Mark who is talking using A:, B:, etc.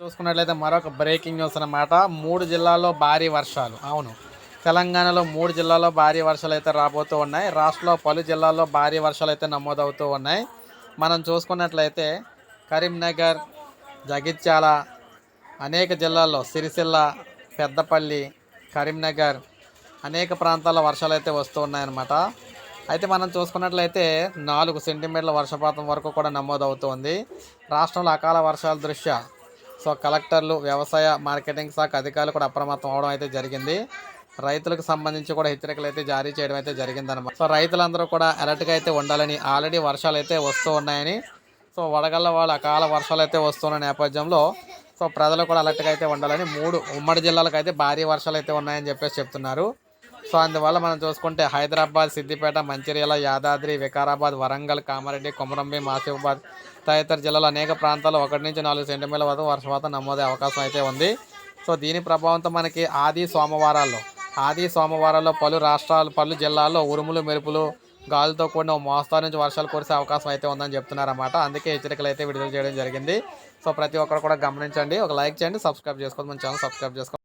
A: చూసుకున్నట్లయితే మరొక breaking news అనమాట మూడు జిల్లాల్లో భారీ వర్షాలు. అవును. తెలంగాణలో మూడు జిల్లాల్లో భారీ వర్షాలు అయితే రాబోతూ ఉన్నాయి. రాష్ట్రంలో పలు జిల్లాల్లో భారీ వర్షాలు అయితే నమోదవుతూ ఉన్నాయి. మనం చూసుకున్నట్లయితే కరీంనగర్ జగిత్యాల అనేక జిల్లాల్లో సిరిసిల్ల పెద్దపల్లి కరీంనగర్ అనేక ప్రాంతాల్లో వర్షాలు అయితే వస్తూ ఉన్నాయన్నమాట. అయితే మనం చూసుకున్నట్లయితే నాలుగు సెంటీమీటర్ల వర్షపాతం వరకు కూడా నమోదవుతోంది. రాష్ట్రంలో అకాల వర్షాల దృష్ట్యా సో కలెక్టర్లు వ్యవసాయ మార్కెటింగ్ శాఖ అధికారులు కూడా అప్రమత్తం అవడం అయితే జరిగింది. రైతులకు సంబంధించి కూడా హెచ్చరికలు అయితే జారీ చేయడం అయితే జరిగిందన్నమాట. సో రైతులందరూ కూడా అలర్ట్గా అయితే ఉండాలని ఆల్రెడీ వర్షాలు అయితే వస్తూ ఉన్నాయని సో వడగళ్ళ వాళ్ళ అకాల వర్షాలు అయితే వస్తున్న నేపథ్యంలో సో ప్రజలు కూడా అలర్ట్గా అయితే ఉండాలని మూడు ఉమ్మడి జిల్లాలకు అయితే భారీ వర్షాలు అయితే ఉన్నాయని చెప్పేసి చెప్తున్నారు. సో అందువల్ల మనం చూసుకుంటే హైదరాబాద్ సిద్దిపేట మంచిర్యాల యాదాద్రి వికారాబాద్ వరంగల్ కామారెడ్డి కొమరంభీం ఆసిఫాబాద్ తదితర జిల్లాలో అనేక ప్రాంతాల్లో ఒకటి నుంచి నాలుగు సెంటీమీటర్ల వరకు వర్షపాతం నమోదే అవకాశం అయితే ఉంది. సో దీని ప్రభావంతో మనకి ఆది సోమవారాల్లో ఆది సోమవారాల్లో పలు రాష్ట్రాలు పలు జిల్లాల్లో ఉరుములు మెరుపులు గాలితో కూడిన ఓ మోస్తారు నుంచి వర్షాలు కురిసే అవకాశం అయితే ఉందని చెప్తున్నారన్నమాట. అందుకే హెచ్చరికలు అయితే విడుదల చేయడం జరిగింది. సో ప్రతి ఒక్కరు కూడా గమనించండి. ఒక లైక్ చేయండి సబ్స్క్రైబ్ చేసుకోండి మన ఛానల్ సబ్స్క్రైబ్ చేసుకోండి